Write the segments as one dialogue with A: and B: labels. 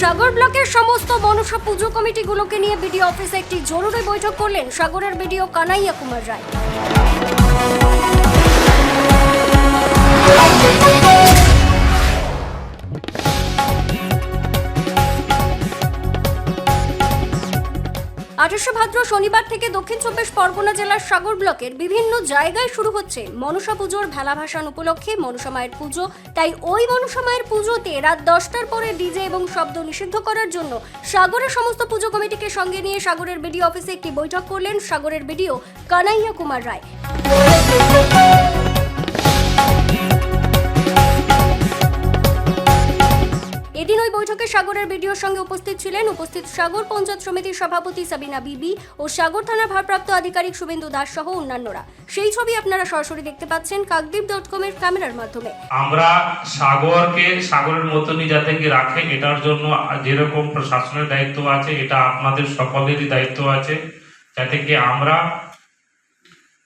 A: সাগর ব্লকের সমস্ত মনসা পুজো কমিটিগুলোকে নিয়ে বিডিও অফিসে একটি জরুরি বৈঠক করলেন সাগরের বিডিও কানাইয়া কুমার রায়। আঠাশে ভাদ্র শনিবার থেকে দক্ষিণ চব্বিশ পরগনা জেলার সাগর ব্লকের বিভিন্ন জায়গায় শুরু হচ্ছে মনসা পুজোর ভেলা ভাসান উপলক্ষে মনসা মায়ের পুজো। তাই ওই মনসা মায়ের পুজোতে রাত দশটার পরে ডিজে এবং শব্দ নিষিদ্ধ করার জন্য সাগরের সমস্ত পুজো কমিটিকে সঙ্গে নিয়ে সাগরের বিডিও অফিসে একটি বৈঠক করলেন সাগরের বিডিও কানাইয়া কুমার রায়। সাগরের বিডিওর সঙ্গে উপস্থিত ছিলেন উপস্থিত সাগর পঞ্চায়েত সমিতির সভাপতি সাবিনা বিবি ও সাগর থানার ভারপ্রাপ্ত আধিকারিক শুভেন্দু দাস সহ অন্যান্যরা। সেই ছবি আপনারা সরাসরি দেখতে পাচ্ছেন কাকদ্বীপ ডট কমের ক্যামেরার মাধ্যমে।
B: আমরা সাগরকে, সাগরের মতনই যাতে কি রাখে, এটার জন্য যেরকম প্রশাসনের দায়িত্ব আছে, এটা আপনাদের সকলেরই দায়িত্ব আছে, যাতে কি আমরা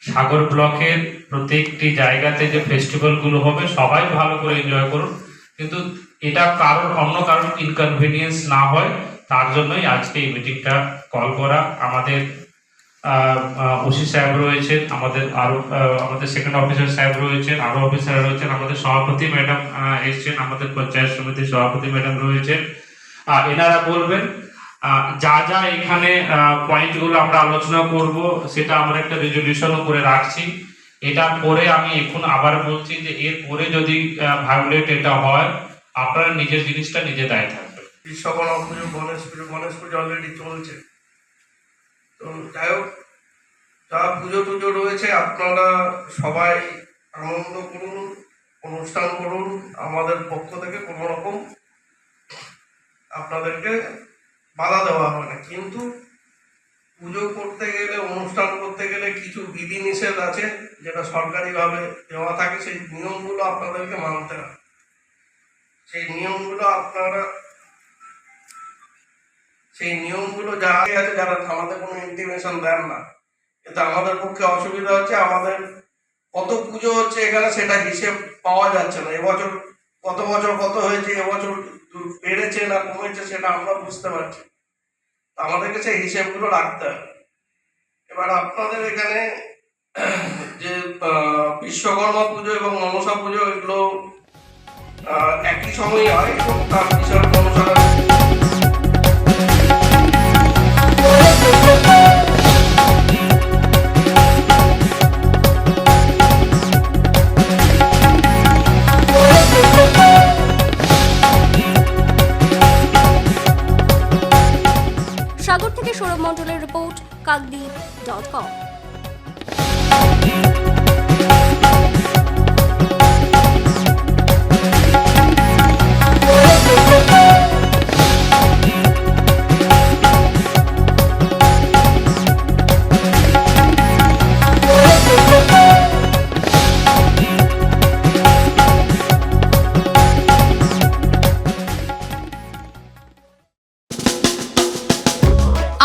B: সাগর ব্লকের প্রত্যেকটি জায়গাতে যে ফেস্টিভ্যালগুলো হবে, সবাই ভালো করে এনজয় করুন। কিন্তু এটা কারোর অন্য কারোর ইনকনভিনিয়েন্স না হয়, তার জন্যই আজকে এই মিটিংটা কল করা। আমাদের ওসি সাহেব রয়েছেন, আমাদের আরও আমাদের সেকেন্ড অফিসার সাহেব রয়েছেন, আরও অফিসার রয়েছেন, আমাদের সভাপতি ম্যাডাম এসছেন, আমাদের পঞ্চায়েত সমিতির সভাপতি ম্যাডাম রয়েছেন। এনারা বলবেন যা যা এখানে পয়েন্টগুলো আমরা আলোচনা করব, সেটা আমরা একটা রেজলিউশনও করে রাখছি। এটা পরে আমি এখন আবার বলছি যে এর পরে যদি ভায়োলেট এটা হয়, আপনারা নিজের জিনিসটা নিজে দায় থাকবে
C: বিশ্বকর্মা পুজো গণেশ পুজো গণেশ পুজো অলরেডি চলছে। তো যাই হোক, যা পুজো টুজো রয়েছে, আপনারা সবাই আনন্দ করুন, অনুষ্ঠান করুন, আমাদের পক্ষ থেকে কোনো রকম আপনাদেরকে বাধা দেওয়া হবে না। কিন্তু পুজো করতে গেলে, অনুষ্ঠান করতে গেলে কিছু বিধিনিষেধ আছে যেটা সরকারিভাবে দেওয়া থাকে। সেই নিয়মগুলো আপনাদেরকে মানতে হবে। সেই নিয়মগুলো আপনারা সেই নিয়মগুলো যা আছে, যারা আমাদের কোনো ইন্টিমেশন দেন না, এতে আমাদের পক্ষে অসুবিধা হচ্ছে। আমাদের কত পুজো হচ্ছে এখানে সেটা হিসেব পাওয়া যাচ্ছে না। এবছর কত বছর কত হয়েছে, এবছর বেড়েছে না কমেছে সেটা আমরা বুঝতে পারছি তো কাছে হিসেবগুলো রাখতে হবে। এবার আপনাদের এখানে যে বিশ্বকর্মা পুজো এবং মনসা পুজো এগুলো একই সময় হয় এবং তার বিষয়ে
A: kagdi.com.